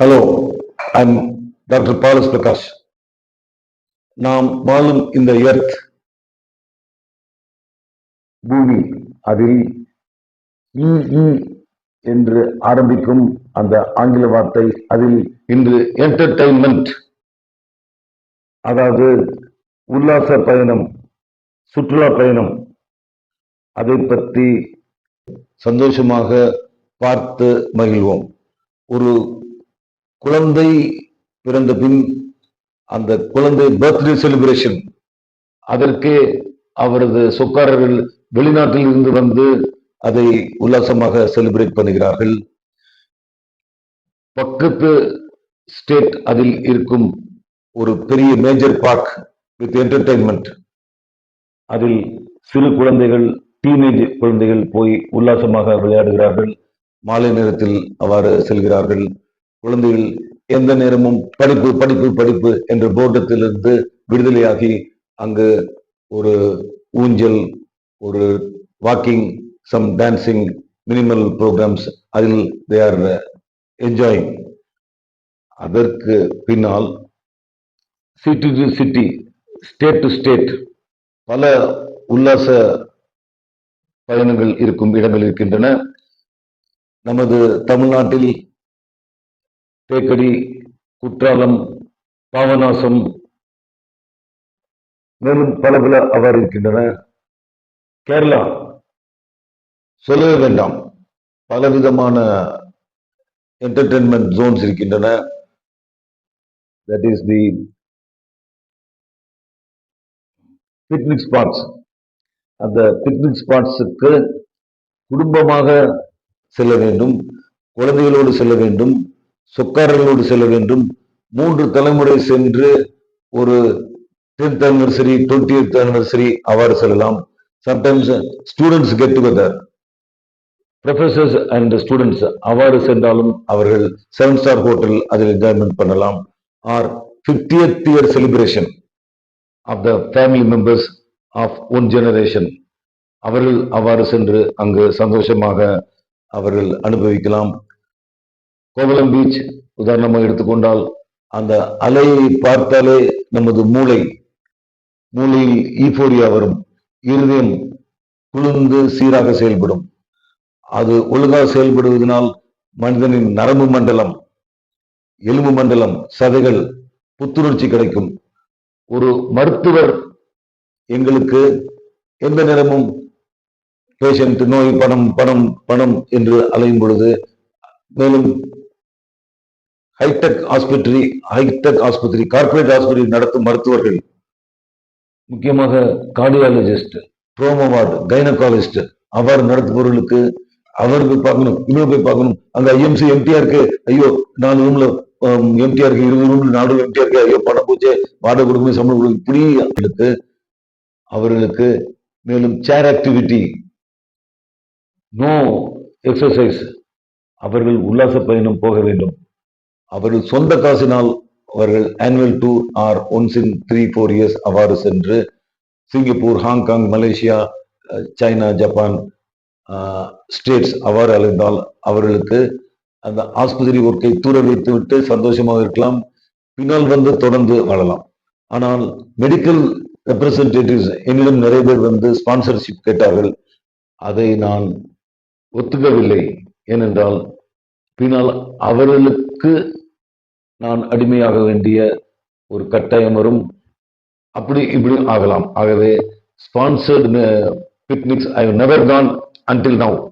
Hello I'm doctor Balas Prakash நாம் வாழும் இந்த எர்த் பூமி அதில் e, e என்று ஆரம்பிக்கும் அந்த ஆங்கில வார்த்தை அதில் இன்று என்டர்டைன்மெண்ட் அதாவது உல்லாச பயணம் சுற்றுலா பயணம் அதை பற்றி சந்தோஷமாக பார்த்து மகிழ்வோம். ஒரு குழந்தை பிறந்த பின் அந்த குழந்தை பர்த்டே செலிப்ரேஷன் அதற்கே அவரது சொக்காரர்கள் வெளிநாட்டில் இருந்து வந்து அதை உல்லாசமாக செலிப்ரேட் பண்ணுகிறார்கள். பக்கத்து ஸ்டேட் அதில் இருக்கும் ஒரு பெரிய மேஜர் பார்க் வித் என்டர்டைன்மெண்ட் அதில் சிறு குழந்தைகள் டீனேஜ் குழந்தைகள் போய் உல்லாசமாக விளையாடுகிறார்கள். மாலை நேரத்தில் அவ்வாறு செல்கிறார்கள். குழந்தைகள் எந்த நேரமும் படிப்பு படிப்பு படிப்பு என்ற போர்டத்திலிருந்து விடுதலையாகி அங்கு ஒரு ஊஞ்சல் ஒரு walking some dancing minimal programs அதில் தே ஆர் என்ஜாயிங் அதற்கு பின்னால் city to city state to state பல உல்லாச பயணங்கள் இருக்கும் இடங்கள் இருக்கின்றன. நமது தமிழ்நாட்டில் தேக்கடி குற்றாலம் பாவநாசம் மேலும் பல பல அவ்வாறு இருக்கின்றன. கேரளா சொல்லவே வேண்டாம். பலவிதமான என்டர்டைன்மெண்ட் ஜோன்ஸ் இருக்கின்றன. That is the picnic spots அந்த பிக்னிக் ஸ்பாட்ஸுக்கு குடும்பமாக செல்ல வேண்டும். குழந்தைகளோடு செல்ல வேண்டும். சொக்காரர்களோடு செல்ல வேண்டும். மூன்று தலைமுறை சென்று ஒரு tenth anniversary twenty eighth anniversary அவ்வாறு செல்லலாம். Sometimes students get together professors and students அவ்வாறு சென்றாலும் அவர்கள் செவன் ஸ்டார் ஹோட்டல் அதில் என்ஜாய்மெண்ட் பண்ணலாம். Or fiftieth year celebration of the family members of one generation அவர்கள் அவ்வாறு சென்று அங்கு சந்தோஷமாக அவர்கள் அனுபவிக்கலாம். கோவலம் பீச் உதாரணமாக எடுத்துக்கொண்டால் அந்த அலையை பார்த்தாலே நமது மூளை மூளையில் ஈஃபோரியா வரும். இருதயம் குளிர்ந்து சீராக செயல்படும். அது ஒழுங்காக செயல்படுவதனால் மனிதனின் நரம்பு மண்டலம் எலும்பு மண்டலம் சதைகள் புத்துணர்ச்சி கிடைக்கும். ஒரு மருத்துவர் எங்களுக்கு எந்த நேரமும் பேஷண்ட் நோய் பணம் பணம் பணம் என்று அலையும் பொழுது மேலும் ஹைடெக் ஆஸ்பத்திரி ஹைடெக் ஆஸ்பத்திரி கார்ப்பரேட் ஆஸ்பத்திரி நடத்தும் மருத்துவர்கள் முக்கியமாக கார்டியாலஜிஸ்ட் ப்ரோமோவார்டு கைனகாலஜிஸ்ட் அவ்வாறு நடத்துபவர்களுக்கு அவர் போய் பார்க்கணும் இவர் போய் பார்க்கணும். அந்த ஐஎம்சி எம்டிஆருக்கு ஐயோ நாலு ரூம்ல எம்டிஆர் இருக்கு இருபது ரூம்ல நாலு எம்டிஆர் இருக்கு ஐயோ பணம் போச்சு வாடகை கொடுக்கணும் சம்பளம் கொடுக்கணும் இப்படி அவர்களுக்கு மேலும் சேர் ஆக்டிவிட்டி நோ எக்ஸசைஸ் அவர்கள் உல்லாச பயணம் போக வேண்டும். அவர்கள் சொந்த காசினால் அவர்கள் annual tour or once in three four years அவ்வாறு சென்று Singapore Hong Kong Malaysia China Japan States அவ்வாறு அலைந்தால் அவர்களுக்கு அந்த ஆஸ்பத்திரி ஒர்க்கை தூர வைத்து விட்டு சந்தோஷமாக இருக்கலாம். பின்னால் வந்து தொடர்ந்து வாழலாம். ஆனால் மெடிக்கல் ரெப்ரசன்டேட்டிவ்ஸ் என்னிடம் நிறைய பேர் வந்து ஸ்பான்சர்ஷிப் கேட்டார்கள். அதை நான் ஒத்துக்கவில்லை. ஏனென்றால் பின்னால் அவர்களுக்கு நான் அடிமையாக வேண்டிய ஒரு கட்டாயம் வரும். அப்படி இப்படி ஆகலாம். ஆகவே sponsored picnics I never gone until now